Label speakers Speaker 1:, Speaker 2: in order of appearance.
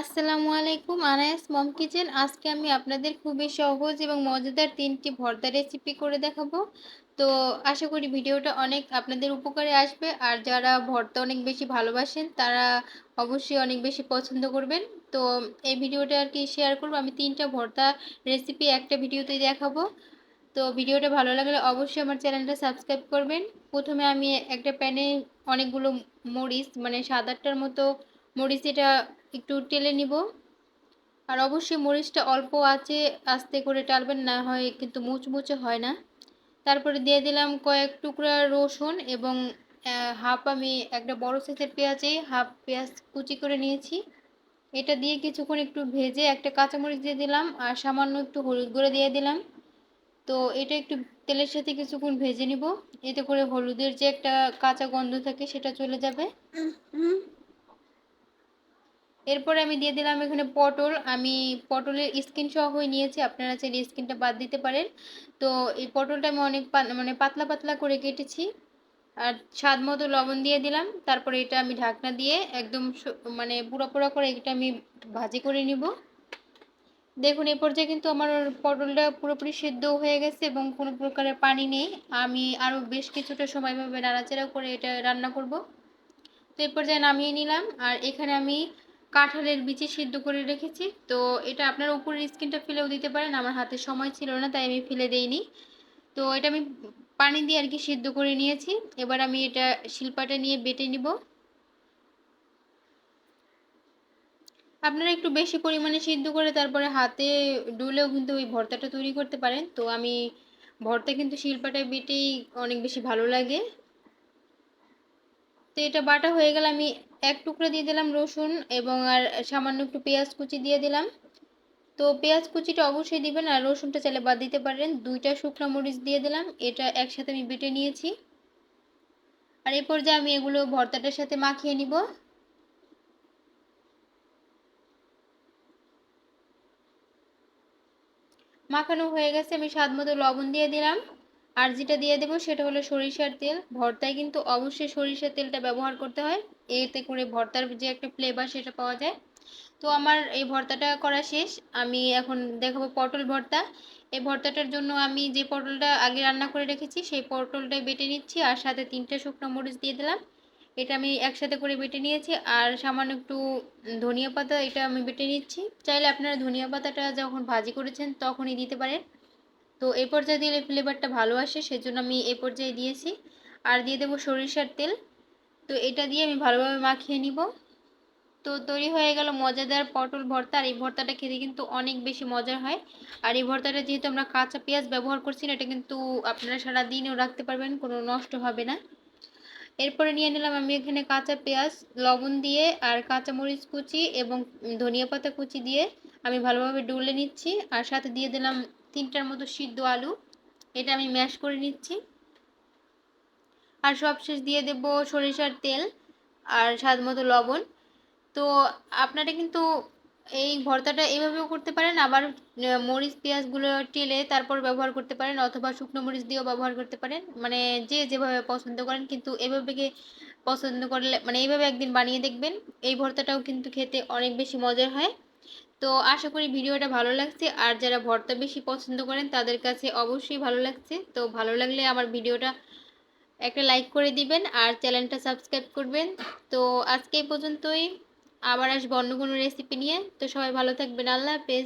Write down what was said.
Speaker 1: আসসালামু আলাইকুম, আনায়াস মম কিচেন। আজকে আমি আপনাদের খুবই সহজ এবং মজাদার তিনটি ভর্তা রেসিপি করে দেখাবো। তো আশা করি ভিডিওটা অনেক আপনাদের উপকারে আসবে। আর যারা ভর্তা অনেক বেশি ভালোবাসেন, তারা অবশ্যই অনেক বেশি পছন্দ করবেন। তো এই ভিডিওটা আর কি শেয়ার করব। আমি তিনটা ভর্তা রেসিপি একটা ভিডিওতেই দেখাবো। তো ভিডিওটা ভালো লাগলে অবশ্যই আমার চ্যানেলটা সাবস্ক্রাইব করবেন। প্রথমে আমি একটা প্যানে অনেকগুলো মরিচ মানে সাত আটটার মতো মরিচ এটা একটু টেলে নিব। আর অবশ্যই মরিচটা অল্প আছে, আস্তে করে টালবেন, না হয় কিন্তু মুচমুচে হয় না। তারপরে দিয়ে দিলাম কয়েক টুকরা রসুন এবং হাফ আমি একটা বড় সাইজের পেঁয়াজে হাফ পেঁয়াজ কুচি করে নিয়েছি। এটা দিয়ে কিছুক্ষণ একটু ভেজে একটা কাঁচামরিচ দিয়ে দিলাম আর সামান্য একটু হলুদ গুঁড়ো দিয়ে দিলাম। তো এটা একটু তেলের সাথে কিছুক্ষণ ভেজে নিব। এতে করে হলুদের যে একটা কাঁচা গন্ধ থাকে সেটা চলে যাবে। এরপরে আমি দিয়ে দিলাম এখানে পটল। আমি পটলের স্কিন সহ হয়ে নিয়েছি, আপনারা চাইলে স্কিনটা বাদ দিতে পারেন। তো এই পটলটা আমি অনেক মানে পাতলা পাতলা করে কেটেছি। আর স্বাদ মতো লবণ দিয়ে দিলাম। তারপরে এটা আমি ঢাকনা দিয়ে একদম মানে পুরো পুরো করে এটা আমি ভাজি করে নিব। দেখুন এই পর্যায়ে কিন্তু আমার পটলটা পুরোপুরি সেদ্ধ হয়ে গেছে এবং কোনো প্রকারের পানি নেই। আমি আরও বেশ কিছুটা সময়ভাবে নাড়াচাড়া করে এটা রান্না করব। তো এই পর্যায়ে নামিয়ে নিলাম। আর এখানে আমি কাঁঠালের বিচি সিদ্ধ করে রেখেছি। তো এটা আপনার উপরের স্কিনটা ফেলেও দিতে পারেন। আমার হাতে সময় ছিল না, তাই আমি ফেলে দেইনি। তো এটা আমি পানি দিয়ে আর কি সিদ্ধ করে নিয়েছি। এবার আমি এটা শিল্পাটা নিয়ে বেটে নিব। আপনারা একটু বেশি পরিমাণে সিদ্ধ করে তারপরে হাতে ডুলেও কিন্তু ওই ভর্তাটা তৈরি করতে পারেন। তো আমি ভর্তা কিন্তু শিল্পাটায় বেটেই অনেক বেশি ভালো লাগে। তো এটা বাটা হয়ে গেলে আমি এক টুকরো দিয়ে দিলাম রসুন এবং আর সামান্য একটু পেঁয়াজ কুচি দিয়ে দিলাম। তো পেঁয়াজ কুচিটা অবশ্যই দিবেন আর রসুনটা চাইলে বাদ দিতে পারেন। দুইটা শুকনো মরিচ দিয়ে দিলাম, এটা একসাথে আমি বেটে নিয়েছি। আর এই পর্যায়ে আমি এগুলো ভর্তাটার সাথে মাখিয়ে নিব। মাখানো হয়ে গেছে, আমি স্বাদ মতো লবণ দিয়ে দিলাম। আর যেটা দিয়ে দেবো সেটা হলো সরিষার তেল। ভর্তায় কিন্তু অবশ্যই সরিষার তেলটা ব্যবহার করতে হয়। এতে করে ভর্তার যে একটা ফ্লেভার সেটা পাওয়া যায়। তো আমার এই ভর্তাটা করা শেষ। আমি এখন দেখাবো পটল ভর্তা। এই ভর্তাটার জন্য আমি যে পটলটা আগে রান্না করে রেখেছি, সেই পটলটাই বেটে নিচ্ছি আর সাথে তিনটে শুকনো মরিচ দিয়ে দিলাম। এটা আমি একসাথে করে বেটে নিয়েছি আর সামান্য একটু ধনিয়া পাতা এটা আমি বেটে নিচ্ছি। চাইলে আপনারা ধনিয়া পাতাটা যখন ভাজি করেছেন তখনই দিতে পারেন। তো এই পর্যায়ে দিলে ফ্লেভারটা ভালো আসে, সেজন্য আমি এই পর্যায়ে দিয়েছি। আর দিয়ে দেবো সরিষার তেল। তো এটা দিয়ে আমি ভালোভাবে মাখিয়ে নিব। তো তৈরি হয়ে গেল মজাদার পটল ভর্তা। আর এই ভর্তাটা খেতে কিন্তু অনেক বেশি মজার হয়। আর এই ভর্তাটা যেহেতু আমরা কাঁচা পেঁয়াজ ব্যবহার করছি না, এটা কিন্তু আপনারা সারা দিনও রাখতে পারবেন, কোনো নষ্ট হবে না। এরপরে নিয়ে নিলাম আমি এখানে কাঁচা পেঁয়াজ, লবণ দিয়ে আর কাঁচা মরিচ কুচি এবং ধনিয়া পাতা কুচি দিয়ে আমি ভালোভাবে ডুলে নিচ্ছি। আর সাথে দিয়ে দিলাম তিনটার মতো সিদ্ধ আলু। এটা আমি ম্যাশ করে নিচ্ছি। আর সবশেষ দিয়ে দেব সরিষার তেল আর স্বাদ মতো লবণ। তো আপনারা কিন্তু এই ভর্তাটা এইভাবেও করতে পারেন। আবার মরিচ, পেঁয়াজগুলো টেলে তারপর ব্যবহার করতে পারেন অথবা শুকনো মরিচ দিয়েও ব্যবহার করতে পারেন। মানে যে যেভাবে পছন্দ করেন কিন্তু এভাবে পছন্দ করলে মানে এইভাবে একদিন বানিয়ে দেখবেন। এই ভর্তাটাও কিন্তু খেতে অনেক বেশি মজার হয়। তো আশা করি ভিডিওটা ভালো লাগছে। আর যারা ভর্তা বেশি পছন্দ করেন, তাদের কাছে অবশ্যই ভালো লাগছে। তো ভালো লাগলে আমার ভিডিওটা একটা লাইক করে দিবেন আর চ্যানেলটা সাবস্ক্রাইব করবেন। তো আজকে এই পর্যন্তই। আবার আসব অন্য কোনো রেসিপি নিয়ে। তো সবাই ভালো থাকবেন। আল্লাহ হাফেজ।